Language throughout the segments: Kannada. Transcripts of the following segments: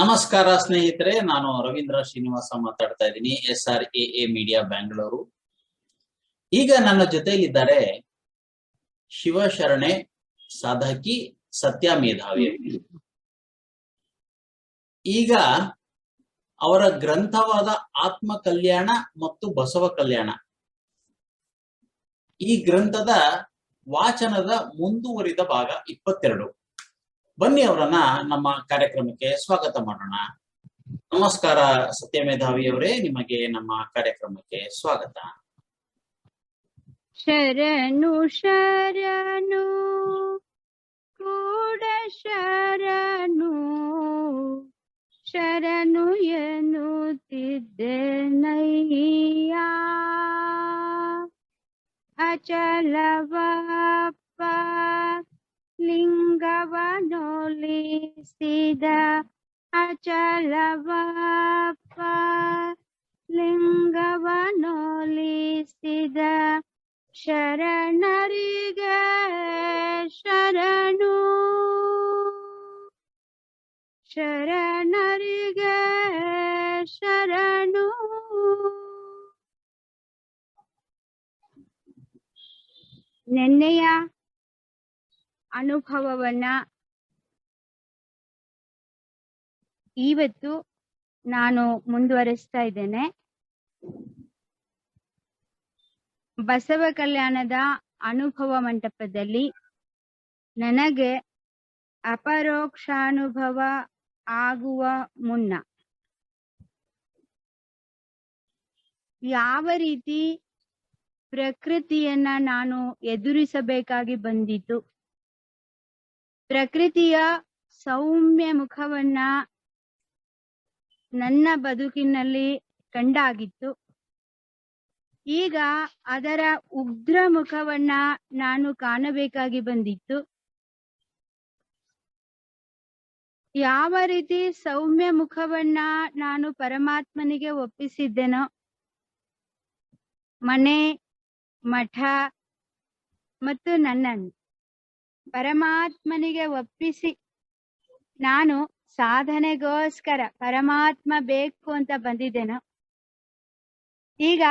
ನಮಸ್ಕಾರ ಸ್ನೇಹಿತರೆ, ನಾನು ರವೀಂದ್ರ ಶ್ರೀನಿವಾಸ ಮಾತಾಡ್ತಾ ಇದ್ದೀನಿ S R A A media Bangalore ಈಗ ನನ್ನ ಜೊತೆಯಲ್ಲಿದ್ದಾರೆ ಶಿವಶರಣೆ ಸಾಧಕಿ ಸತ್ಯ ಮೇಧಾವಿ. ಈಗ ಅವರ ಗ್ರಂಥವಾದ ಆತ್ಮ ಕಲ್ಯಾಣ ಮತ್ತು ಬಸವ ಕಲ್ಯಾಣ. ಈ ಗ್ರಂಥದ ವಾಚನದ ಮುಂದುವರಿದ ಭಾಗ ಇಪ್ಪತ್ತೆರಡು. ಬನ್ನಿ ಅವರನ್ನ ನಮ್ಮ ಕಾರ್ಯಕ್ರಮಕ್ಕೆ ಸ್ವಾಗತ ಮಾಡೋಣ. ನಮಸ್ಕಾರ ಸತ್ಯ ಮೇಧಾವಿ ಅವರೇ, ನಿಮಗೆ ನಮ್ಮ ಕಾರ್ಯಕ್ರಮಕ್ಕೆ ಸ್ವಾಗತ. ಶರಣು ಶರಣು, ಕೂಡ ಶರಣು ಶರಣು ಎನ್ನುತ್ತಿದ್ದೆನಯ್ಯ. ಅಚಲವಪ್ಪ ಲಿಂಗವನೊಲಿಸಿದ ಅಚಲವಪ್ಪ ಲಿಂಗವನೊಲಿಸಿದ ಶರಣರಿಗೆ ಶರಣು. ಶರಣರಿಗೆ ಶರಣು. ನೆನ್ನೆಯ ಅನುಭವವನ್ನ ಇವತ್ತು ನಾನು ಮುಂದುವರಿಸ್ತಾ ಇದ್ದೇನೆ. ಬಸವ ಕಲ್ಯಾಣದ ಅನುಭವ ಮಂಟಪದಲ್ಲಿ ನನಗೆ ಅಪರೋಕ್ಷಾನುಭವ ಆಗುವ ಮುನ್ನ ಯಾವ ರೀತಿ ಪ್ರಕೃತಿಯನ್ನ ನಾನು ಎದುರಿಸಬೇಕಾಗಿ ಬಂದಿತು ಪ್ರಕೃತಿಯ ಸೌಮ್ಯ ಮುಖವನ್ನ ನನ್ನ ಬದುಕಿನಲ್ಲಿ ಕಂಡಾಗಿತ್ತು. ಈಗ ಅದರ ಉಗ್ರ ಮುಖವನ್ನ ನಾನು ಕಾಣಬೇಕಾಗಿ ಬಂದಿತ್ತು. ಯಾವ ರೀತಿ ಸೌಮ್ಯ ಮುಖವನ್ನ ನಾನು ಪರಮಾತ್ಮನಿಗೆ ಒಪ್ಪಿಸಿದ್ದೆನೋ, ಮನೆ, ಮಠ ಮತ್ತು ನನ್ನನ್ನು. ಪರಮಾತ್ಮನಿಗೆ ಒಪ್ಪಿಸಿ. ನಾನು ಸಾಧನೆಗೋಸ್ಕರ ಪರಮಾತ್ಮ ಬೇಕು ಅಂತ ಬಂದಿದ್ದೇನೋ. ಈಗ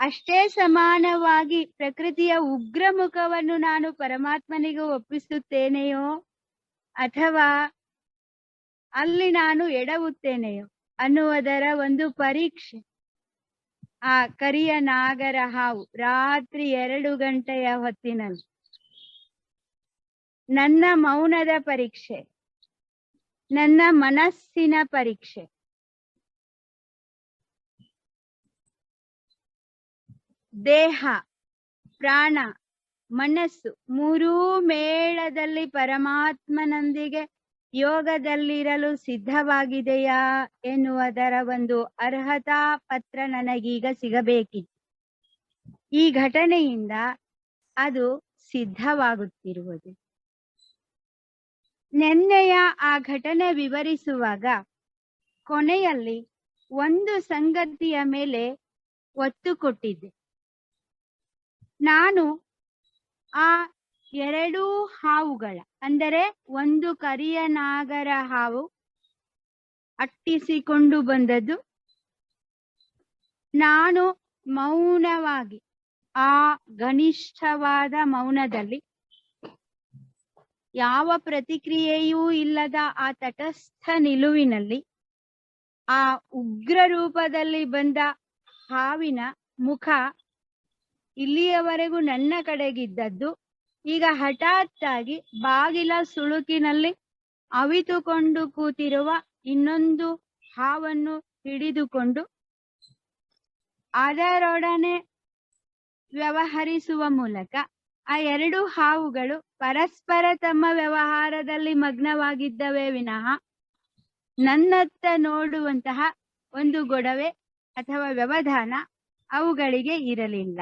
ಅಷ್ಟೇ ಸಮಾನವಾಗಿ ಪ್ರಕೃತಿಯ ಉಗ್ರ ಮುಖವನ್ನು ನಾನು ಪರಮಾತ್ಮನಿಗೆ ಒಪ್ಪಿಸುತ್ತೇನೆಯೋ ಅಥವಾ ಅಲ್ಲಿ ನಾನು ಎಡವುತ್ತೇನೆಯೋ ಅನ್ನುವುದರ ಒಂದು ಪರೀಕ್ಷೆ. ಆ ಕರಿಯ ನಾಗರ ಹಾವು ರಾತ್ರಿ ಎರಡು ಗಂಟೆಯ ಹೊತ್ತಿನಲ್ಲಿ. ನನ್ನ ಮೌನದ ಪರೀಕ್ಷೆ. ನನ್ನ ಮನಸ್ಸಿನ ಪರೀಕ್ಷೆ. ದೇಹ, ಪ್ರಾಣ, ಮನಸ್ಸು ಮೂರೂ ಮೇಳದಲ್ಲಿ ಪರಮಾತ್ಮನೊಂದಿಗೆ ಯೋಗದಲ್ಲಿರಲು ಸಿದ್ಧವಾಗಿದೆಯಾ ಎನ್ನುವುದರ ಒಂದು ಅರ್ಹತಾ ಪತ್ರ ನನಗೀಗ ಸಿಗಬೇಕಿತ್ತು. ಈ ಘಟನೆಯಿಂದ ಅದು ಸಿದ್ಧವಾಗುತ್ತಿರುವುದು. ನಿನ್ನೆಯ ಆ ಘಟನೆ ವಿವರಿಸುವಾಗ ಕೊನೆಯಲ್ಲಿ ಒಂದು ಸಂಗತಿಯ ಮೇಲೆ ಒತ್ತು ಕೊಟ್ಟಿದ್ದೆ. ನಾನು ಆ ಎರಡೂ ಹಾವುಗಳ, ಅಂದರೆ ಒಂದು ಕರಿಯ ನಾಗರ ಹಾವು ಅಟ್ಟಿಸಿಕೊಂಡು ಬಂದದ್ದು, ನಾನು ಮೌನವಾಗಿ, ಆ ಘನಿಷ್ಠವಾದ ಮೌನದಲ್ಲಿ ಯಾವ ಪ್ರತಿಕ್ರಿಯೆಯೂ ಇಲ್ಲದ ಆ ತಟಸ್ಥ ನಿಲುವಿನಲ್ಲಿ, ಆ ಉಗ್ರ ರೂಪದಲ್ಲಿ ಬಂದ ಹಾವಿನ ಮುಖ ಇಲ್ಲಿಯವರೆಗೂ ನನ್ನ ಕಡೆಗಿದ್ದದ್ದು. ಈಗ ಹಠಾತ್ತಾಗಿ ಬಾಗಿಲ ಸುಳುಕಿನಲ್ಲಿ ಅವಿತುಕೊಂಡು ಕೂತಿರುವ ಇನ್ನೊಂದು ಹಾವನ್ನು ಹಿಡಿದುಕೊಂಡು ಅದರೊಡನೆ ವ್ಯವಹರಿಸುವ ಮೂಲಕ ಆ ಎರಡು ಹಾವುಗಳು ಪರಸ್ಪರ ತಮ್ಮ ವ್ಯವಹಾರದಲ್ಲಿ ಮಗ್ನವಾಗಿದ್ದವೇ ವಿನಃ ನನ್ನತ್ತ ನೋಡುವಂತಹ ಒಂದು ಗೊಡವೆ ಅಥವಾ ವ್ಯವಧಾನ ಅವುಗಳಿಗೆ ಇರಲಿಲ್ಲ.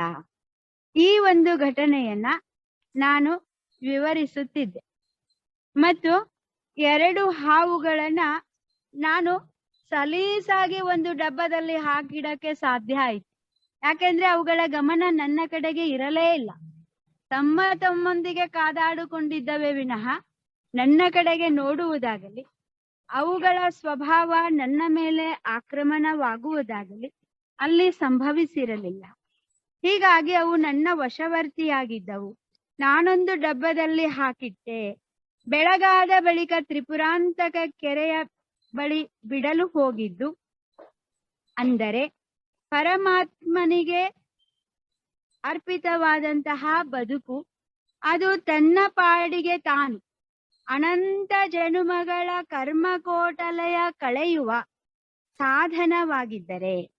ಈ ಒಂದು ಘಟನೆಯನ್ನ ನಾನು ವಿವರಿಸುತ್ತಿದ್ದೆ. ಮತ್ತು ಎರಡು ಹಾವುಗಳನ್ನ ನಾನು ಸಲೀಸಾಗಿ ಒಂದು ಡಬ್ಬದಲ್ಲಿ ಹಾಕಿಡಕ್ಕೆ ಸಾಧ್ಯ ಆಯ್ತು. ಯಾಕೆಂದ್ರೆ ಅವುಗಳ ಗಮನ ನನ್ನ ಕಡೆಗೆ ಇರಲೇ ಇಲ್ಲ. ತಮ್ಮ ತಮ್ಮೊಂದಿಗೆ ಕಾದಾಡಿಕೊಂಡಿದ್ದವೇ ವಿನಃ ನನ್ನ ಕಡೆಗೆ ನೋಡುವುದಾಗಲಿ, ಅವುಗಳ ಸ್ವಭಾವ ನನ್ನ ಮೇಲೆ ಆಕ್ರಮಣವಾಗುವುದಾಗಲಿ ಅಲ್ಲಿ ಸಂಭವಿಸಿರಲಿಲ್ಲ. ಹೀಗಾಗಿ ಅವು ನನ್ನ ವಶವರ್ತಿಯಾಗಿದ್ದವು. ನಾನೊಂದು ಡಬ್ಬದಲ್ಲಿ ಹಾಕಿಟ್ಟೆ. ಬೆಳಗಾದ ಬಳಿಕ ತ್ರಿಪುರಾಂತಕ ಕೆರೆಯ ಬಳಿ ಬಿಡಲು ಹೋಗಿದ್ದು, ಅಂದರೆ ಪರಮಾತ್ಮನಿಗೆ ಅರ್ಪಿತವಾದಂತಹ ಬದುಕು. ಅದು ತನ್ನ ಪಾಡಿಗೆ ತಾನು. ಅನಂತ ಜನುಮಗಳ ಕರ್ಮಕೋಟಲೆಯ ಕಳೆಯುವ ಸಾಧನವಾಗಿದ್ದರೆ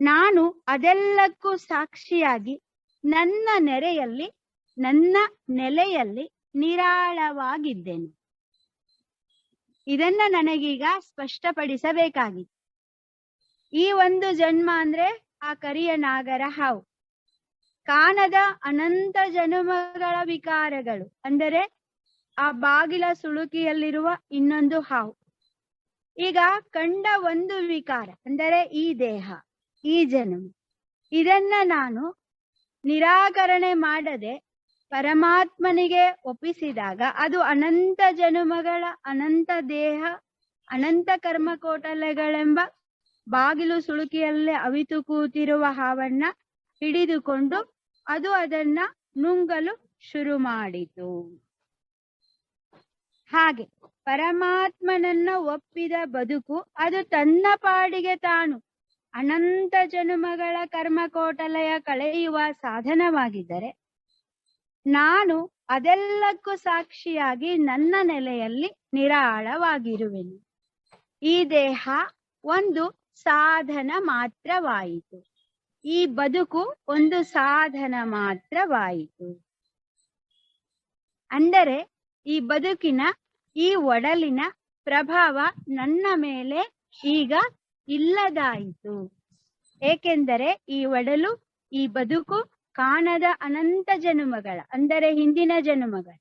ನಾನು ಅದೆಲ್ಲಕ್ಕೂ ಸಾಕ್ಷಿಯಾಗಿ ನನ್ನ ನೆರೆಯಲ್ಲಿ, ನನ್ನ ನೆಲೆಯಲ್ಲಿ ನಿರಾಳವಾಗಿದ್ದೇನೆ. ಇದನ್ನ ನನಗೀಗ ಸ್ಪಷ್ಟಪಡಿಸಬೇಕಾಗಿತ್ತು ಈ ಒಂದು ಜನ್ಮ ಅಂದ್ರೆ ಆ ಕರಿಯ ನಾಗರ ಹಾವು. ಕಾಣದ ಅನಂತ ಜನುಮಗಳ ವಿಕಾರಗಳು. ಅಂದರೆ ಆ ಬಾಗಿಲ ಸುಳುಕಿಯಲ್ಲಿರುವ ಇನ್ನೊಂದು ಹಾವು. ಈಗ ಕಂಡ ಒಂದು ವಿಕಾರ, ಅಂದರೆ ಈ ದೇಹ, ಈ ಜನ್ಮ. ಇದನ್ನ ನಾನು ನಿರಾಕರಣೆ ಮಾಡದೆ ಪರಮಾತ್ಮನಿಗೆ ಒಪ್ಪಿಸಿದಾಗ ಅದು ಅನಂತ ಜನುಮಗಳ, ಅನಂತ ದೇಹ, ಅನಂತ ಕರ್ಮಕೋಟಲೆಗಳೆಂಬ ಬಾಗಿಲು ಸುಳುಕಿಯಲ್ಲೇ ಅವಿತು ಕೂತಿರುವ ಹಾವನ್ನ ಹಿಡಿದುಕೊಂಡು ಅದು ಅದನ್ನ ನುಂಗಲು ಶುರು ಮಾಡಿತು. ಹಾಗೆ ಪರಮಾತ್ಮನನ್ನ ಒಪ್ಪಿದ ಬದುಕು ಅದು ತನ್ನ ಪಾಡಿಗೆ ತಾನು. ಅನಂತ ಜನುಮಗಳ ಕರ್ಮಕೋಟಲಯ ಕಳೆಯುವ ಸಾಧನವಾಗಿದ್ದರೆ ನಾನು ಅದೆಲ್ಲಕ್ಕೂ ಸಾಕ್ಷಿಯಾಗಿ ನನ್ನ ನೆಲೆಯಲ್ಲಿ ನಿರಾಳವಾಗಿರುವೆನು. ಈ ದೇಹ ಒಂದು ಸಾಧನ ಮಾತ್ರವಾಯಿತು. ಈ ಬದುಕು ಒಂದು ಸಾಧನ ಮಾತ್ರವಾಯಿತು. ಅಂದರೆ ಈ ಬದುಕಿನ, ಈ ಒಡಲಿನ ಪ್ರಭಾವ ನನ್ನ ಮೇಲೆ ಈಗ ಇಲ್ಲದಾಯಿತು. ಏಕೆಂದರೆ ಈ ಒಡಲು, ಈ ಬದುಕು ಕಾಣದ ಅನಂತ ಜನುಮಗಳ, ಅಂದರೆ ಹಿಂದಿನ ಜನುಮಗಳ,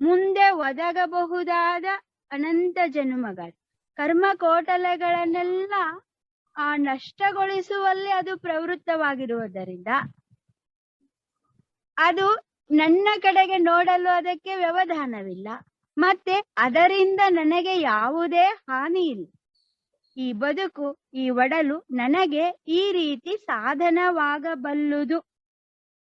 ಮುಂದೆ ಒದಗಬಹುದಾದ ಅನಂತ ಜನುಮಗಳ ಕರ್ಮ ಕೋಟಲೆಗಳನ್ನೆಲ್ಲ ಆ ನಷ್ಟಗೊಳಿಸುವಲ್ಲಿ ಅದು ಪ್ರವೃತ್ತವಾಗಿರುವುದರಿಂದ ಅದು ನನ್ನ ಕಡೆಗೆ ನೋಡಲು ಅದಕ್ಕೆ ವ್ಯವಧಾನವಿಲ್ಲ. ಮತ್ತೆ ಅದರಿಂದ ನನಗೆ ಯಾವುದೇ ಹಾನಿ ಇಲ್ಲ. ಈ ಬದುಕು, ಈ ಒಡಲು ನನಗೆ ಈ ರೀತಿ ಸಾಧನವಾಗಬಲ್ಲುದು.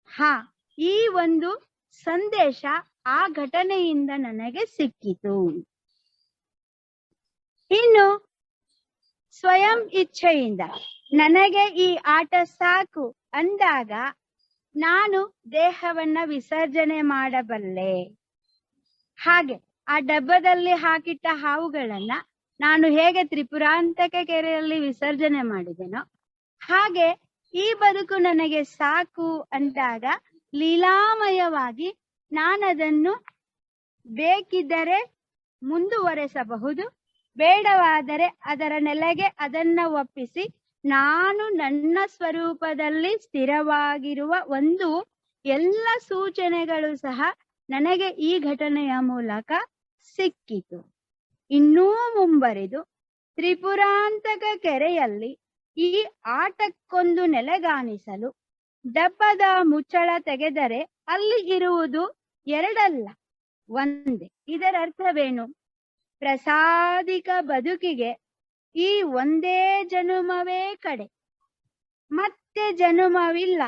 ಹಾ, ಈ ಒಂದು ಸಂದೇಶ ಆ ಘಟನೆಯಿಂದ ನನಗೆ ಸಿಕ್ಕಿತು. ಇನ್ನು ಸ್ವಯಂ ಇಚ್ಛೆಯಿಂದ ನನಗೆ ಈ ಆಟ ಸಾಕು ಅಂದಾಗ ನಾನು ದೇಹವನ್ನ ವಿಸರ್ಜನೆ ಮಾಡಬಲ್ಲೆ. ಹಾಗೆ ಆ ಡಬ್ಬದಲ್ಲಿ ಹಾಕಿಟ್ಟ ಹಾವುಗಳನ್ನ ನಾನು ಹೇಗೆ ತ್ರಿಪುರಾಂತಕ ಕೆರೆಯಲ್ಲಿ ವಿಸರ್ಜನೆ ಮಾಡಿದೆನೋ ಹಾಗೆ ಈ ಬದುಕು ನನಗೆ ಸಾಕು ಅಂದಾಗ ಲೀಲಾಮಯವಾಗಿ ನಾನದನ್ನು ಬೇಕಿದ್ದರೆ ಮುಂದುವರೆಸಬಹುದು. ಬೇಡವಾದರೆ ಅದರ ನೆಲೆಗೆ ಅದನ್ನ ಒಪ್ಪಿಸಿ. ನಾನು ನನ್ನ ಸ್ವರೂಪದಲ್ಲಿ ಸ್ಥಿರವಾಗಿರುವ ಒಂದು ಎಲ್ಲ ಸೂಚನೆಗಳು ಸಹ ನನಗೆ ಈ ಘಟನೆಯ ಮೂಲಕ ಸಿಕ್ಕಿತು. ಇನ್ನೂ ಮುಂಬರಿದು ತ್ರಿಪುರಾಂತಕ ಕೆರೆಯಲ್ಲಿ ಈ ಆಟಕ್ಕೊಂದು ನೆಲೆಗಾಣಿಸಲು ಡಬ್ಬದ ಮುಚ್ಚಳ ತೆಗೆದರೆ ಅಲ್ಲಿ ಇರುವುದು ಎರಡಲ್ಲ, ಒಂದೇ. ಇದರ ಅರ್ಥವೇನು ಪ್ರಸಾದಿಕ ಬದುಕಿಗೆ ಈ ಒಂದೇ ಜನುಮವೇ ಕಡೆ. ಮತ್ತೆ ಜನುಮವಿಲ್ಲ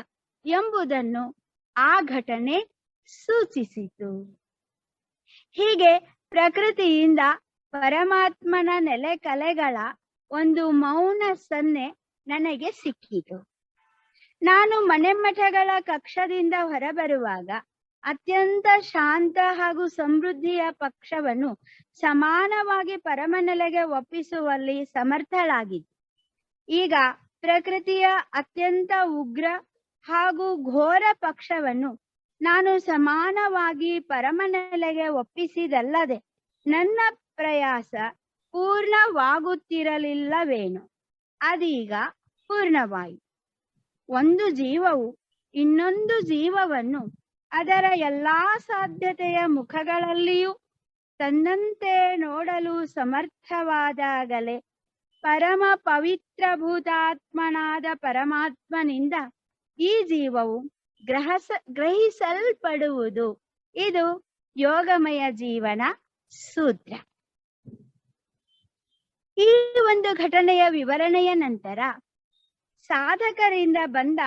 ಎಂಬುದನ್ನು ಆ ಘಟನೆ ಸೂಚಿಸಿತು. ಹೀಗೆ ಪ್ರಕೃತಿಯಿಂದ ಪರಮಾತ್ಮನ ನೆಲೆ ಕಲೆಗಳ ಒಂದು ಮೌನ ಸನ್ನೆ ನನಗೆ ಸಿಕ್ಕಿತು. ನಾನು ಮನೆಮಠಗಳ ಕಕ್ಷದಿಂದ ಹೊರಬರುವಾಗ ಅತ್ಯಂತ ಶಾಂತ ಹಾಗೂ ಸಮೃದ್ಧಿಯ ಪಕ್ಷವನ್ನು ಸಮಾನವಾಗಿ ಪರಮನೆಲೆಗೆ ಒಪ್ಪಿಸುವಲ್ಲಿ ಸಮರ್ಥಳಾಗಿದೆ ಈಗ ಪ್ರಕೃತಿಯ ಅತ್ಯಂತ ಉಗ್ರ ಹಾಗೂ ಘೋರ ಪಕ್ಷವನ್ನು ನಾನು ಸಮಾನವಾಗಿ ಪರಮನೆಲೆಗೆ ಒಪ್ಪಿಸಿದಲ್ಲದೆ ನನ್ನ ಪ್ರಯಾಸ ಪೂರ್ಣವಾಗುತ್ತಿರಲಿಲ್ಲವೇನು. ಅದೀಗ ಪೂರ್ಣವಾಯಿತು. ಒಂದು ಜೀವವು ಇನ್ನೊಂದು ಜೀವವನ್ನು ಅದರ ಎಲ್ಲಾ ಸಾಧ್ಯತೆಯ ಮುಖಗಳಲ್ಲಿಯೂ ತನ್ನಂತೆ ನೋಡಲು ಸಮರ್ಥವಾದಾಗಲೇ ಪರಮ ಪವಿತ್ರ ಭೂತಾತ್ಮನಾದ ಪರಮಾತ್ಮನಿಂದ ಈ ಜೀವವು ಗ್ರಹಸ, ಗ್ರಹಿಸಲ್ಪಡುವುದು. ಇದು ಯೋಗಮಯ ಜೀವನ ಸೂತ್ರ. ಈ ಒಂದು ಘಟನೆಯ ವಿವರಣೆಯ ನಂತರ ಸಾಧಕರಿಂದ ಬಂದ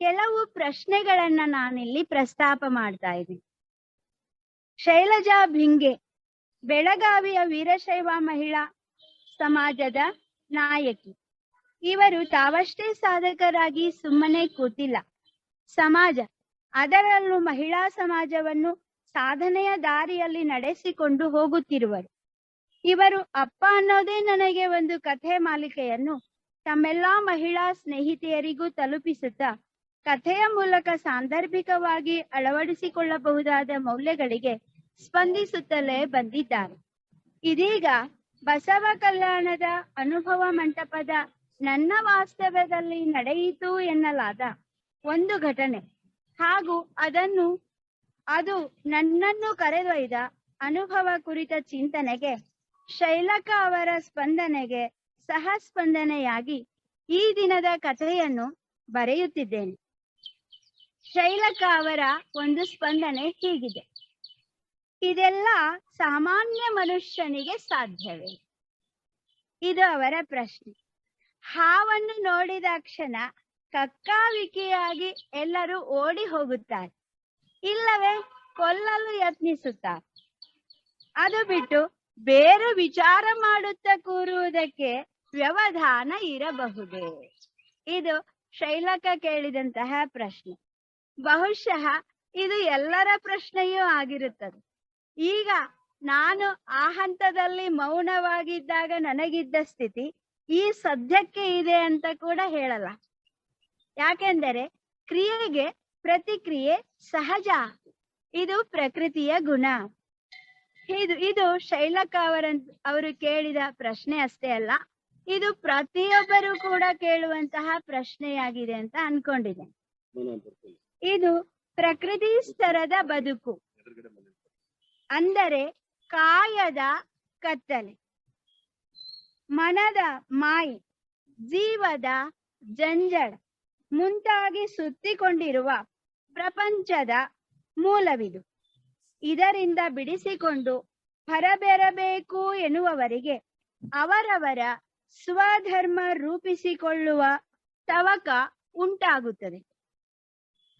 ಕೆಲವು ಪ್ರಶ್ನೆಗಳನ್ನ ನಾನಿಲ್ಲಿ ಪ್ರಸ್ತಾಪ ಮಾಡ್ತಾ ಇದ್ದೀನಿ. ಶೈಲಜಾ ಭಿಂಗೆ, ಬೆಳಗಾವಿಯ ವೀರಶೈವ ಮಹಿಳಾ ಸಮಾಜದ ನಾಯಕಿ. ಇವರು ತಾವಷ್ಟೇ ಸಾಧಕರಾಗಿ ಸುಮ್ಮನೆ ಕೂತಿಲ್ಲ. ಸಮಾಜ, ಅದರಲ್ಲೂ ಮಹಿಳಾ ಸಮಾಜವನ್ನು ಸಾಧನೆಯ ದಾರಿಯಲ್ಲಿ ನಡೆಸಿಕೊಂಡು ಹೋಗುತ್ತಿರುವರು. ಇವರು ಅಪ್ಪ ಅನ್ನೋದೇ ನನಗೆ ಒಂದು ಕಥೆ ಮಾಲಿಕೆಯನ್ನು ತಮ್ಮೆಲ್ಲಾ ಮಹಿಳಾ ಸ್ನೇಹಿತೆಯರಿಗೂ ತಲುಪಿಸುತ್ತಾ ಕಥೆಯ ಮೂಲಕ ಸಾಂದರ್ಭಿಕವಾಗಿ ಅಳವಡಿಸಿಕೊಳ್ಳಬಹುದಾದ ಮೌಲ್ಯಗಳಿಗೆ ಸ್ಪಂದಿಸುತ್ತಲೇ ಬಂದಿದ್ದಾರೆ. ಇದೀಗ ಬಸವ ಕಲ್ಯಾಣದ ಅನುಭವ ಮಂಟಪದ ನನ್ನ ವಾಸ್ತವ್ಯದಲ್ಲಿ ನಡೆಯಿತು ಎನ್ನಲಾದ ಒಂದು ಘಟನೆ. ಹಾಗೂ ಅದನ್ನು, ಅದು ನನ್ನನ್ನು ಕರೆದೊಯ್ದ ಅನುಭವ ಕುರಿತ ಚಿಂತನೆಗೆ ಶೈಲಕ ಅವರ ಸ್ಪಂದನೆಗೆ ಸಹ ಸ್ಪಂದನೆಯಾಗಿ ಈ ದಿನದ ಕಥೆಯನ್ನು ಬರೆಯುತ್ತಿದ್ದೇನೆ. ಶೈಲಕ ಅವರ ಒಂದು ಸ್ಪಂದನೆ ಹೀಗಿದೆ. ಇದೆಲ್ಲ ಸಾಮಾನ್ಯ ಮನುಷ್ಯನಿಗೆ ಸಾಧ್ಯವೇ? ಇದು ಅವರ ಪ್ರಶ್ನೆ. ಹಾವನ್ನು ನೋಡಿದ ಕ್ಷಣ ಕಕ್ಕಾವಿಕೆಯಾಗಿ ಎಲ್ಲರೂ ಓಡಿ ಹೋಗುತ್ತಾರೆ. ಇಲ್ಲವೇ, ಕೊಲ್ಲಲು ಯತ್ನಿಸುತ್ತಾರೆ. ಅದು ಬಿಟ್ಟು ಬೇರೆ ವಿಚಾರ ಮಾಡುತ್ತಾ ಕೂರುವುದಕ್ಕೆ ವ್ಯವಧಾನ ಇರಬಹುದೇ? ಇದು ಶೈಲಕ ಕೇಳಿದಂತಹ ಪ್ರಶ್ನೆ. ಬಹುಶಃ ಇದು ಎಲ್ಲರ ಪ್ರಶ್ನೆಯೂ ಆಗಿರುತ್ತದೆ. ಈಗ ನಾನು ಆ ಹಂತದಲ್ಲಿ ಮೌನವಾಗಿದ್ದಾಗ ನನಗಿದ್ದ ಸ್ಥಿತಿ ಈ ಸದ್ಯಕ್ಕೆ ಇದೆ ಅಂತ ಕೂಡ ಹೇಳಲ್ಲ. ಯಾಕೆಂದರೆ ಕ್ರಿಯೆಗೆ ಪ್ರತಿಕ್ರಿಯೆ ಸಹಜ. ಇದು ಪ್ರಕೃತಿಯ ಗುಣ. ಇದು ಇದು ಶೈಲಕ ಅವರ ಅವರು ಕೇಳಿದ ಪ್ರಶ್ನೆ ಅಷ್ಟೇ ಅಲ್ಲ, ಇದು ಪ್ರತಿಯೊಬ್ಬರು ಕೂಡ ಕೇಳುವಂತಹ ಪ್ರಶ್ನೆಯಾಗಿದೆ ಅಂತ ಅನ್ಕೊಂಡಿದೆ ಇದು ಪ್ರಕೃತಿ ಸ್ತರದ ಬದುಕು. ಅಂದರೆ ಕಾಯದ ಕತ್ತಲೆ. ಮನದ ಮಾಯಿ, ಜೀವದ ಜಂಜಡ ಮುಂತಾಗಿ ಸುತ್ತಿಕೊಂಡಿರುವ ಪ್ರಪಂಚದ ಮೂಲವಿದು. ಇದರಿಂದ ಬಿಡಿಸಿಕೊಂಡು ಹೊರಬೆರಬೇಕು ಎನ್ನುವವರಿಗೆ ಅವರವರ ಸ್ವಧರ್ಮ ರೂಪಿಸಿಕೊಳ್ಳುವ ತವಕ ಉಂಟಾಗುತ್ತದೆ.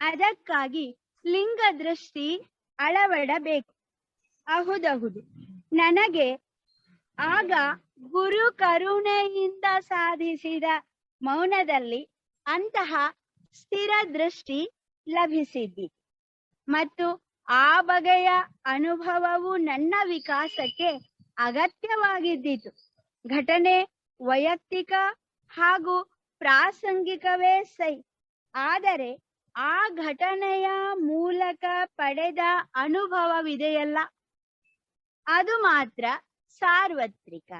ಅದಕ್ಕಾಗಿ ಲಿಂಗ ದೃಷ್ಟಿ ಅಳವಡಬೇಕು. ಅಹುದಹುದು. ನನಗೆ ಆಗ ಗುರು ಕರುಣೆಯಿಂದ ಸಾಧಿಸಿದ ಮೌನದಲ್ಲಿ ಅಂತಹ ಸ್ಥಿರ ದೃಷ್ಟಿ ಲಭಿಸಿದ್ದಿ. ಮತ್ತು ಆ ಬಗೆಯ ಅನುಭವವು ನನ್ನ ವಿಕಾಸಕ್ಕೆ ಅಗತ್ಯವಾಗಿದ್ದಿತು. ಘಟನೆ ವೈಯಕ್ತಿಕ ಹಾಗೂ ಪ್ರಾಸಂಗಿಕವೇ ಸೈ. ಆದರೆ ಆ ಘಟನೆಯ ಮೂಲಕ ಪಡೆದ ಅನುಭವವಿದೆಯಲ್ಲ? ಅದು ಮಾತ್ರ ಸಾರ್ವತ್ರಿಕ.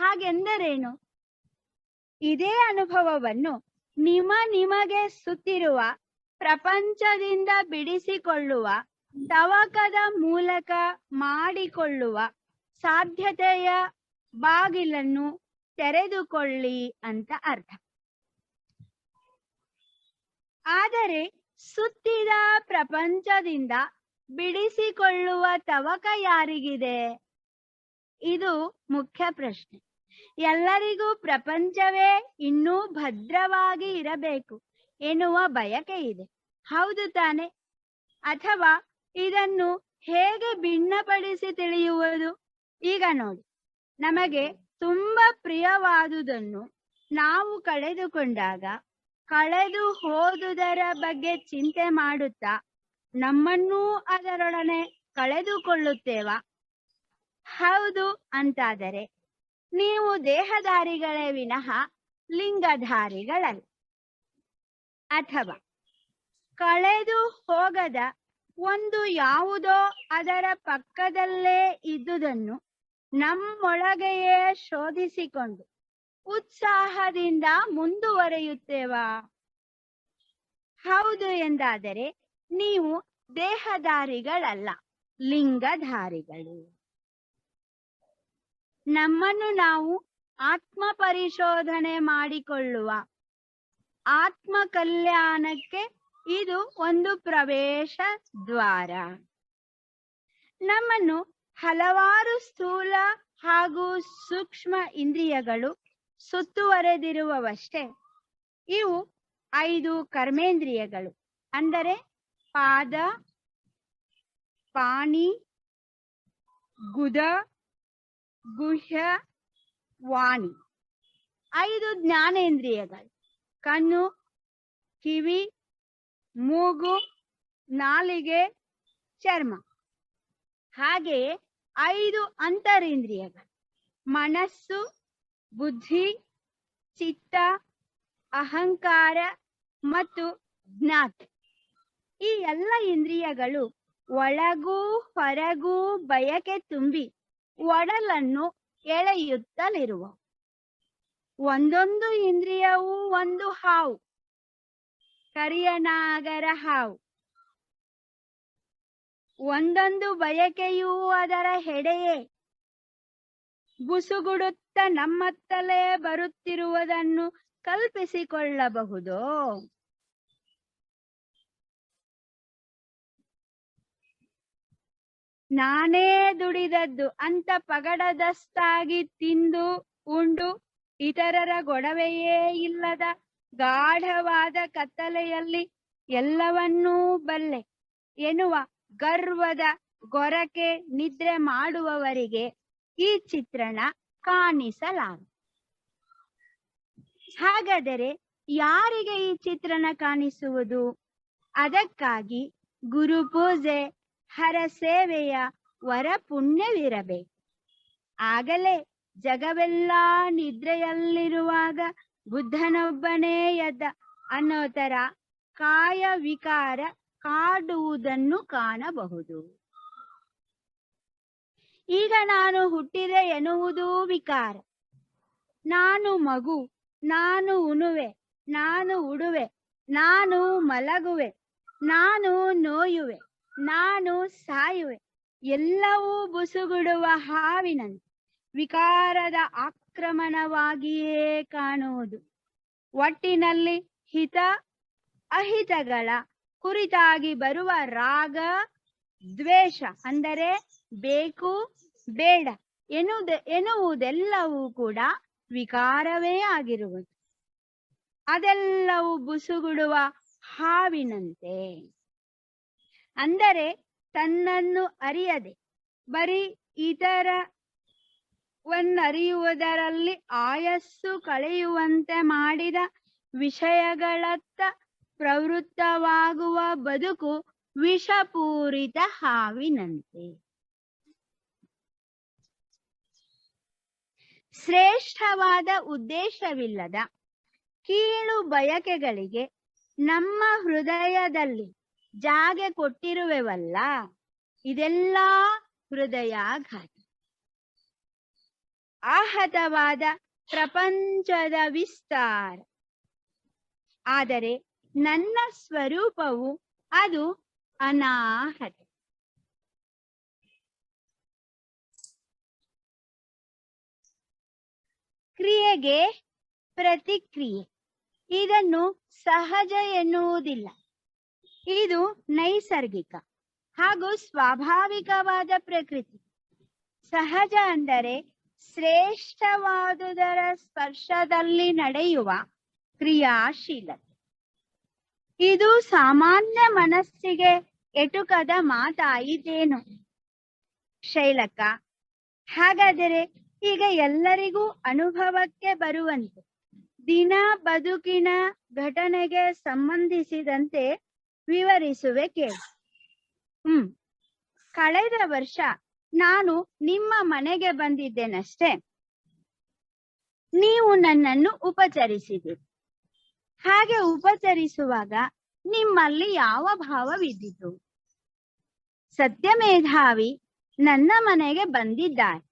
ಹಾಗೆಂದರೇನು? ಇದೇ ಅನುಭವವನ್ನು ನಿಮ ನಿಮಗೆ ಸುತ್ತಿರುವ, ಪ್ರಪಂಚದಿಂದ ಬಿಡಿಸಿಕೊಳ್ಳುವ, ತವಕದ ಮೂಲಕ ಮಾಡಿಕೊಳ್ಳುವ ಸಾಧ್ಯತೆಯ ಬಾಗಿಲನ್ನು ತೆರೆದುಕೊಳ್ಳಿ ಅಂತ ಅರ್ಥ. ಆದರೆ ಸುತ್ತಿದ ಪ್ರಪಂಚದಿಂದ ಬಿಡಿಸಿಕೊಳ್ಳುವ ತವಕ ಯಾರಿಗಿದೆ? ಇದು ಮುಖ್ಯ ಪ್ರಶ್ನೆ. ಎಲ್ಲರಿಗೂ ಪ್ರಪಂಚವೇ ಇನ್ನೂ ಭದ್ರವಾಗಿ ಇರಬೇಕು ಎನ್ನುವ ಬಯಕೆ ಇದೆ. ಹೌದು ತಾನೆ? ಅಥವಾ ಇದನ್ನು ಹೇಗೆ ಭಿನ್ನಪಡಿಸಿ ತಿಳಿಯುವುದು? ಈಗ ನೋಡಿ. ನಮಗೆ ತುಂಬಾ ಪ್ರಿಯವಾದುದನ್ನು ನಾವು ಕಳೆದುಕೊಂಡಾಗ ಕಳೆದು ಹೋದುದರ ಬಗ್ಗೆ ಚಿಂತೆ ಮಾಡುತ್ತಾ ನಮ್ಮನ್ನೂ ಅದರೊಡನೆ ಕಳೆದುಕೊಳ್ಳುತ್ತೇವ? ಹೌದು ಅಂತಾದರೆ ನೀವು ದೇಹಧಾರಿಗಳೇ ವಿನಃ ಲಿಂಗಧಾರಿಗಳಲ್ಲ. ಅಥವಾ ಕಳೆದು ಹೋಗದ ಒಂದು ಯಾವುದೋ ಅದರ ಪಕ್ಕದಲ್ಲೇ ಇದ್ದುದನ್ನು ನಮ್ಮೊಳಗೆಯೇ ಶೋಧಿಸಿಕೊಂಡು ಉತ್ಸಾಹದಿಂದ ಮುಂದುವರೆಯುತ್ತೇವಾ? ಹೌದು ಎಂದಾದರೆ ನೀವು ದೇಹಧಾರಿಗಳಲ್ಲ, ಲಿಂಗಧಾರಿಗಳು. ನಮ್ಮನ್ನು ನಾವು ಆತ್ಮ ಪರಿಶೋಧನೆ ಮಾಡಿಕೊಳ್ಳುವ ಆತ್ಮ ಕಲ್ಯಾಣಕ್ಕೆ ಇದು ಒಂದು ಪ್ರವೇಶ ದ್ವಾರ. ನಮ್ಮನ್ನು ಹಲವಾರು ಸ್ಥೂಲ ಹಾಗೂ ಸೂಕ್ಷ್ಮ ಇಂದ್ರಿಯಗಳು ಸುತ್ತುವರೆದಿರುವವಷ್ಟೇ ಇವು ಐದು ಕರ್ಮೇಂದ್ರಿಯಗಳು. ಅಂದರೆ ಪಾದ, ಪಾಣಿ, ಗುದ ಗುಹ್ಯ ವಾಣಿ. ಐದು ಜ್ಞಾನೇಂದ್ರಿಯಗಳು. ಕಣ್ಣು, ಕಿವಿ, ಮೂಗು, ನಾಲಿಗೆ, ಚರ್ಮ. ಹಾಗೆಯೇ ಐದು ಅಂತರೇಂದ್ರಿಯಗಳು. ಮನಸ್ಸು ಬುದ್ಧಿ, ಚಿತ್ತ, ಅಹಂಕಾರ ಮತ್ತು ಜ್ಞಾತ್. ಈ ಎಲ್ಲ ಇಂದ್ರಿಯಗಳು ಒಳಗೂ ಹೊರಗೂ ಬಯಕೆ ತುಂಬಿ ಒಡಲನ್ನು ಎಳೆಯುತ್ತಲಿರುವ. ಒಂದೊಂದು ಇಂದ್ರಿಯವೂ ಒಂದು ಹಾವು. ಕರಿಯನಾಗರ ಹಾವು. ಒಂದೊಂದು ಬಯಕೆಯೂ ಅದರ ಹೆಡೆಯೇ. ಬುಸುಗುಡುತ್ತ ನಮ್ಮತ್ತಲೇ ಬರುತ್ತಿರುವುದನ್ನು ಕಲ್ಪಿಸಿಕೊಳ್ಳಬಹುದು? ನಾನೇ ದುಡಿದದ್ದು ಅಂತ ಪಗಡದಸ್ತಾಗಿ ತಿಂದು ಉಂಡು ಇತರರ ಗೊಡವೆಯೇ ಇಲ್ಲದ ಗಾಢವಾದ ಕತ್ತಲೆಯಲ್ಲಿ ಎಲ್ಲವನ್ನೂ ಬಲ್ಲೆ ಎನ್ನುವ ಗರ್ವದ ಗೊರಕೆ ನಿದ್ರೆ ಮಾಡುವವರಿಗೆ ಈ ಚಿತ್ರಣ ಕಾಣಿಸಲಾರ. ಹಾಗಾದರೆ ಯಾರಿಗೆ ಈ ಚಿತ್ರಣ ಕಾಣಿಸುವುದು? ಅದಕ್ಕಾಗಿ ಗುರು ಪೂಜೆ, ಹರ ಸೇವೆಯ ವರ ಪುಣ್ಯವಿರಬೇಕು. ಆಗಲೇ ಜಗವೆಲ್ಲ ನಿದ್ರೆಯಲ್ಲಿರುವಾಗ ಬುದ್ಧನೊಬ್ಬನೇ ಎದ್ದ ಅನ್ನೋ ತರ ಕಾಯ ವಿಕಾರ ಕಾಡುವುದನ್ನು ಕಾಣಬಹುದು. ಈಗ ನಾನು ಹುಟ್ಟಿದೆ ಎನ್ನುವುದು ವಿಕಾರ. ನಾನು ಮಗು, ನಾನು ಉಣುವೆ, ನಾನು ಉಡುವೆ, ನಾನು ಮಲಗುವೆ, ನಾನು ನೋಯುವೆ, ನಾನು ಸಾಯುವೆ, ಎಲ್ಲವೂ ಬುಸುಗುಡುವ ಹಾವಿನಂತೆ. ವಿಕಾರದ ಆಕ್ರಮಣವಾಗಿಯೇ ಕಾಣುವುದು. ಒಟ್ಟಿನಲ್ಲಿ ಹಿತ, ಅಹಿತಗಳ ಕುರಿತಾಗಿ ಬರುವ ರಾಗ ದ್ವೇಷ ಅಂದರೆ ಬೇಕು, ಬೇಡ ಎನ್ನುವುದ, ಎನ್ನುವುದೆಲ್ಲವೂ ಕೂಡ ವಿಕಾರವೇ ಆಗಿರುವುದು. ಅದೆಲ್ಲವೂ ಬುಸುಗುಡುವ ಹಾವಿನಂತೆ. ಅಂದರೆ ತನ್ನನ್ನು ಅರಿಯದೆ, ಬರೀ ಇತರವನ್ನರಿಯುವುದರಲ್ಲಿ ಆಯಸ್ಸು ಕಳೆಯುವಂತೆ ಮಾಡಿದ ವಿಷಯಗಳತ್ತ ಪ್ರವೃತ್ತವಾಗುವ ಬದುಕು ವಿಷಪೂರಿತ ಹಾವಿನಂತೆ. ಶ್ರೇಷ್ಠವಾದ ಉದ್ದೇಶವಿಲ್ಲದ ಕೀಳು ಬಯಕೆಗಳಿಗೆ ನಮ್ಮ ಹೃದಯದಲ್ಲಿ ಜಾಗೆ ಕೊಟ್ಟಿರುವೆವಲ್ಲ, ಇದೆಲ್ಲ ಹೃದಯಾಘಾತ ಆಹತವಾದ ಪ್ರಪಂಚದ ವಿಸ್ತಾರ. ಆದರೆ ನನ್ನ ಸ್ವರೂಪವು ಅದು ಅನಾಹತ. ಕ್ರಿಯೆಗೆ ಪ್ರತಿಕ್ರಿಯೆ. ಇದನ್ನು ಸಹಜ ಎನ್ನುವುದಿಲ್ಲ. ಇದು ನೈಸರ್ಗಿಕ ಹಾಗೂ ಸ್ವಾಭಾವಿಕವಾದ ಪ್ರಕೃತಿ. ಸಹಜ ಅಂದರೆ ಶ್ರೇಷ್ಠವಾದುದರ ಸ್ಪರ್ಶದಲ್ಲಿ ನಡೆಯುವ ಕ್ರಿಯಾಶೀಲತೆ. ಇದು ಸಾಮಾನ್ಯ ಮನಸ್ಸಿಗೆ ಎಟುಕದ ಮಾತಾಯಿತೇನು? ಶೈಲಕ ಹಾಗಾದರೆ ಈಗ ಎಲ್ಲರಿಗೂ ಅನುಭವಕ್ಕೆ ಬರುವಂತೆ, ದಿನ ಬದುಕಿನ ಘಟನೆಗೆ ಸಂಬಂಧಿಸಿದಂತೆ ವಿವರಿಸುವೆ ಕೇಳಿ. ಹ್ಮ್, ಕಳೆದ ವರ್ಷ ನಾನು ನಿಮ್ಮ ಮನೆಗೆ ಬಂದಿದ್ದೇನಷ್ಟೇ. ನೀವು ನನ್ನನ್ನು ಉಪಚರಿಸಿದಿರಿ. ಹಾಗೆ ಉಪಚರಿಸುವಾಗ ನಿಮ್ಮಲ್ಲಿ ಯಾವ ಭಾವವಿದ್ದಿತು ಸತ್ಯಮೇಧಾವಿ ನನ್ನ ಮನೆಗೆ ಬಂದಿದ್ದಾರೆ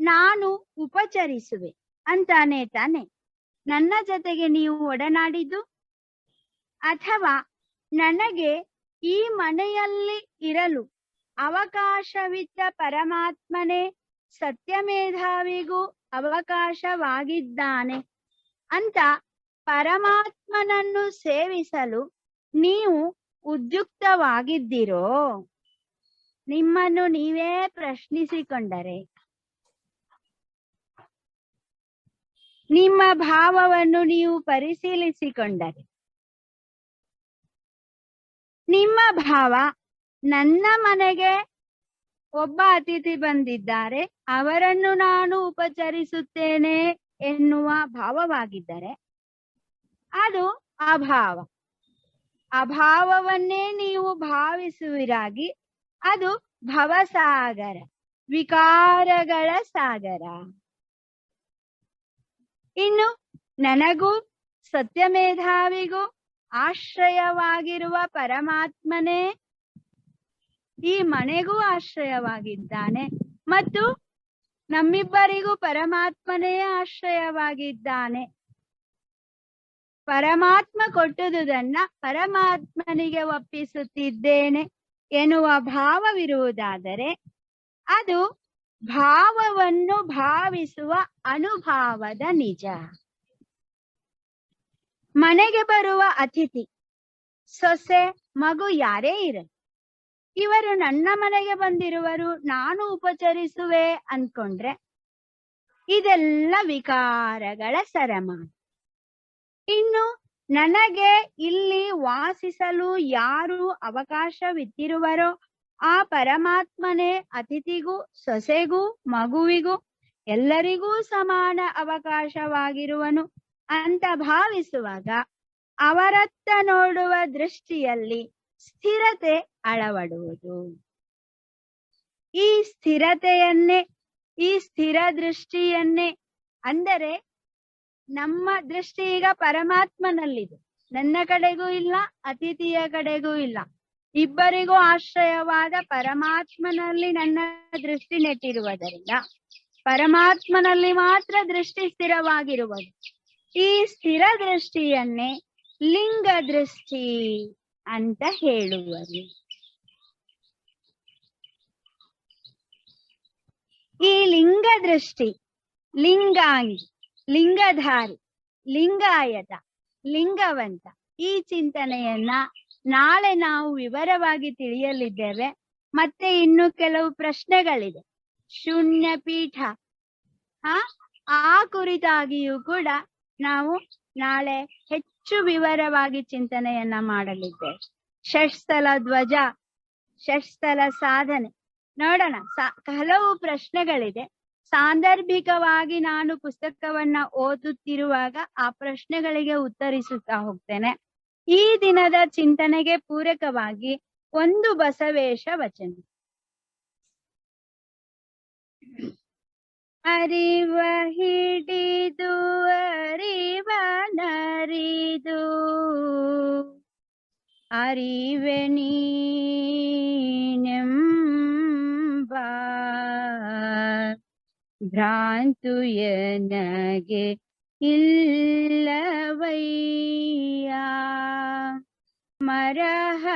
ನಾನು ಉಪಚರಿಸುವೆ ಅಂತಾನೆ ತಾನೆ. ನನ್ನ ಜೊತೆಗೆ ನೀವು ಒಡನಾಡಿದ್ದು? ಅಥವಾ ನನಗೆ ಈ ಮನೆಯಲ್ಲಿ ಇರಲು ಅವಕಾಶವಿದ್ದ ಪರಮಾತ್ಮನೇ ಸತ್ಯಮೇಧಾವಿಗೂ ಅವಕಾಶವಾಗಿದ್ದಾನೆ ಅಂತ ಪರಮಾತ್ಮನನ್ನು ಸೇವಿಸಲು ನೀವು ಉದ್ಯುಕ್ತವಾಗಿದ್ದೀರೋ, ನಿಮ್ಮನ್ನು ನೀವೇ ಪ್ರಶ್ನಿಸಿಕೊಂಡರೆ. ನಿಮ್ಮ ಭಾವವನ್ನು ನೀವು ಪರಿಶೀಲಿಸಿಕೊಂಡರೆ. ನಿಮ್ಮ ಭಾವ ನನ್ನ ಮನೆಗೆ ಒಬ್ಬ ಅತಿಥಿ ಬಂದಿದ್ದಾರೆ, ಅವರನ್ನು ನಾನು ಉಪಚರಿಸುತ್ತೇನೆ ಎನ್ನುವ ಭಾವವಾಗಿದ್ದರೆ ಅದು ಅಭಾವ. ಅಭಾವವನ್ನೇ ನೀವು ಭಾವಿಸುವಿರಾಗಿ ಅದು ಭವಸಾಗರ, ವಿಕಾರಗಳ ಸಾಗರ. ಇನ್ನು ನನಗೂ ಸತ್ಯಮೇಧಾವಿಗೂ ಆಶ್ರಯವಾಗಿರುವ ಪರಮಾತ್ಮನೇ ಈ ಮನೆಗೂ ಆಶ್ರಯವಾಗಿದ್ದಾನೆ ಮತ್ತು ನಮ್ಮಿಬ್ಬರಿಗೂ ಪರಮಾತ್ಮನೇ ಆಶ್ರಯವಾಗಿದ್ದಾನೆ. ಪರಮಾತ್ಮ ಕೊಟ್ಟುದುದನ್ನ ಪರಮಾತ್ಮನಿಗೆ ಒಪ್ಪಿಸುತ್ತಿದ್ದೇನೆ ಎನ್ನುವ ಭಾವವಿರುವುದಾದರೆ ಅದು ಭಾವವನ್ನು ಭಾವಿಸುವ ಅನುಭಾವದ ನಿಜ. ಮನೆಗೆ ಬರುವ ಅತಿಥಿ, ಸೊಸೆ, ಮಗು ಯಾರೇ ಇರಲಿ, ಇವರು ನನ್ನ ಮನೆಗೆ ಬಂದಿರುವರು, ನಾನು ಉಪಚರಿಸುವೆ ಅನ್ಕೊಂಡ್ರೆ ಇದೆಲ್ಲ ವಿಕಾರಗಳ ಸರಮಾನ ಇನ್ನು ನನಗೆ ಇಲ್ಲಿ ವಾಸಿಸಲು ಯಾರು ಅವಕಾಶವಿದ್ದಿರುವರೋ ಆ ಪರಮಾತ್ಮನೇ ಅತಿಥಿಗೂ, ಸೊಸೆಗೂ, ಮಗುವಿಗೂ ಎಲ್ಲರಿಗೂ ಸಮಾನ ಅವಕಾಶವಾಗಿರುವನು ಅಂತ ಭಾವಿಸುವಾಗ ಅವರತ್ತ ನೋಡುವ ದೃಷ್ಟಿಯಲ್ಲಿ ಸ್ಥಿರತೆ ಅಳವಡುವುದು. ಈ ಸ್ಥಿರತೆಯನ್ನೇ, ಈ ಸ್ಥಿರ ದೃಷ್ಟಿಯನ್ನೇ ಅಂದರೆ ನಮ್ಮ ದೃಷ್ಟಿ ಈಗ ಪರಮಾತ್ಮನಲ್ಲಿದೆ. ನನ್ನ ಕಡೆಗೂ ಇಲ್ಲ, ಅತಿಥಿಯ ಕಡೆಗೂ ಇಲ್ಲ. ಇಬ್ಬರಿಗೂ ಆಶ್ರಯವಾದ ಪರಮಾತ್ಮನಲ್ಲಿ ನನ್ನ ದೃಷ್ಟಿ ನೆಟ್ಟಿರುವುದರಿಂದ, ಪರಮಾತ್ಮನಲ್ಲಿ ಮಾತ್ರ ದೃಷ್ಟಿ ಸ್ಥಿರವಾಗಿರುವುದು. ಈ ಸ್ಥಿರ ದೃಷ್ಟಿಯನ್ನೇ ಲಿಂಗ ದೃಷ್ಟಿ ಅಂತ ಹೇಳುವರು. ಈ ಲಿಂಗ ದೃಷ್ಟಿ, ಲಿಂಗಾಂಗಿ ಲಿಂಗಧಾರಿ, ಲಿಂಗಾಯತ, ಲಿಂಗವಂತ ಈ ಚಿಂತನೆಯನ್ನ ನಾಳೆ ನಾವು ವಿವರವಾಗಿ ತಿಳಿಯಲಿದ್ದೇವೆ. ಮತ್ತೆ ಇನ್ನು ಕೆಲವು ಪ್ರಶ್ನೆಗಳಿದೆ. ಶೂನ್ಯ ಪೀಠ. ಆ ಕುರಿತಾಗಿಯೂ ಕೂಡ ನಾವು ನಾಳೆ ಹೆಚ್ಚು ವಿವರವಾಗಿ ಚಿಂತನೆಯನ್ನ ಮಾಡಲಿದ್ದೇವೆ. ಷಟ್ಸ್ಥಲ ಧ್ವಜ ಷಟ್ಸ್ಥಲ ಸಾಧನೆ. ನೋಡೋಣ, ಸಾ- ಹಲವು ಪ್ರಶ್ನೆಗಳಿದೆ. ಸಾಂದರ್ಭಿಕವಾಗಿ ನಾನು ಪುಸ್ತಕವನ್ನ ಓದುತ್ತಿರುವಾಗ ಆ ಪ್ರಶ್ನೆಗಳಿಗೆ ಉತ್ತರಿಸುತ್ತಾ ಹೋಗ್ತೇನೆ. ಈ ದಿನದ ಚಿಂತನೆಗೆ ಪೂರಕವಾಗಿ ಒಂದು ಬಸವೇಶ ವಚನ. ಅರಿವ ಹಿಡಿದು, ಅರಿವ ನರಿದು, ಅರಿವೆ ನೀನೆಂಬ ಭ್ರಾಂತು ಎನಗೆ ಇಲ್ಲವಯ್ಯ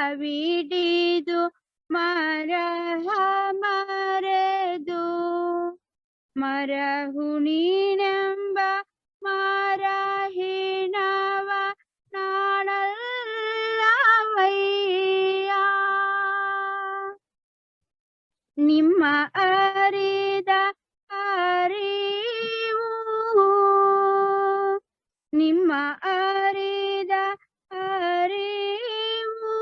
ಮರಹವಿಡಿದು ಮರಹ ಮರೆದು ಮರಹುಣೀನೆಂಬ ಮರಹಿಣವ ನಾಣಲ್ಲವಯ್ಯ ನಿಮ್ಮ ಅರಿದ ನಿಮ್ಮ ಅರಿದ ಅರಿವು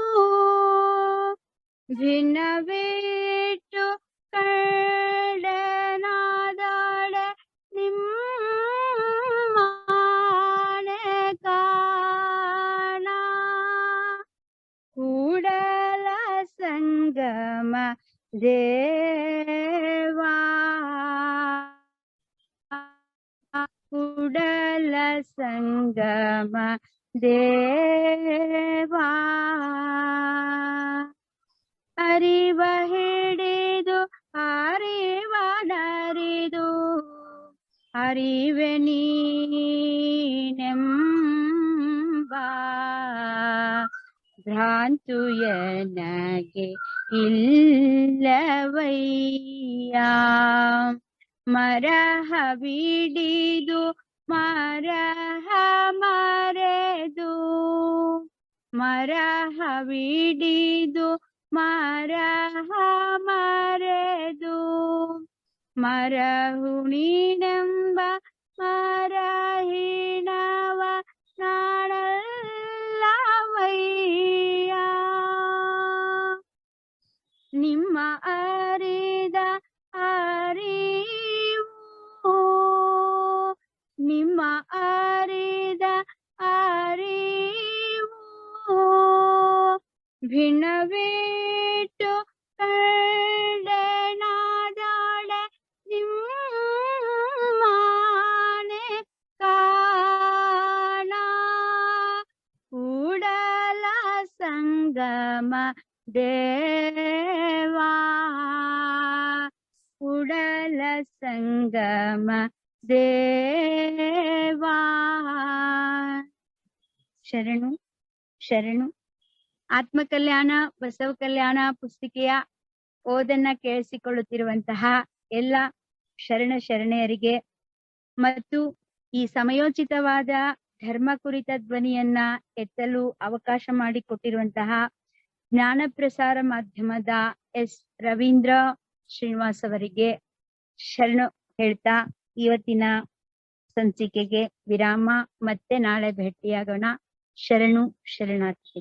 ಭಿನ್ನವಿಟ್ಟು ಕಡನಾದಾಡ ನಿಮ್ಮನೆ ಕಾಣ ಕೂಡಲ ಸಂಗಮ ದೇವಾ ಸಂಗಮ ದೇವಾ ಅರಿವ ಹಿಡಿದು ಅರಿವ ನರಿದು ಅರಿವೆ ನೀನೆಂಬ ಭ್ರಾಂತು ಎನಗೆ ಇಲ್ಲವಯ್ಯ ಮರಹವಿಡಿದು ಮರಹ ಮರೆದು ಮರಹವಿಡಿದು ಮರಹ ಮರೆದು ಮರಹುಣಿನೆಂಬ ಮರಹಿಣವ ನಾಡಲ್ಲವಯ್ಯ ನಿಮ್ಮ ಅರಿದ ನಿಮ್ಮ ಅರಿದ ಅರಿವು ಭಿನ್ನವಿಟ್ಟು ಕಡೆನಾದಾಳೆ ನಿಮ್ಮನೆ ಕಾಣ ಕೂಡಲ ಸಂಗಮ ದೇವಾ ಕೂಡಲ ಸಂಗಮ ದೇವಾ ಶರಣು ಶರಣು. ಆತ್ಮ ಕಲ್ಯಾಣ ಬಸವ ಕಲ್ಯಾಣ, ಪುಸ್ತಿಕೆಯ ಓದನ್ನ ಕೇಳಿಸಿಕೊಳ್ಳುತ್ತಿರುವಂತಹ ಎಲ್ಲ ಶರಣ ಶರಣೆಯರಿಗೆ ಮತ್ತು ಈ ಸಮಯೋಚಿತವಾದ ಧರ್ಮ ಕುರಿತ ಧ್ವನಿಯನ್ನ ಎತ್ತಲು ಅವಕಾಶ ಮಾಡಿಕೊಟ್ಟಿರುವಂತಹ ಜ್ಞಾನ ಪ್ರಸಾರ ಮಾಧ್ಯಮದ ಎಸ್. ರವೀಂದ್ರ ಶ್ರೀನಿವಾಸ್ ಅವರಿಗೆ ಶರಣು ಹೇಳ್ತಾ ಇವತ್ತಿನ ಸಂಚಿಕೆಗೆ ವಿರಾಮ. ಮತ್ತೆ ನಾಳೆ ಭೇಟಿಯಾಗೋಣ. ಶರಣು ಶರಣಾರ್ಥಿ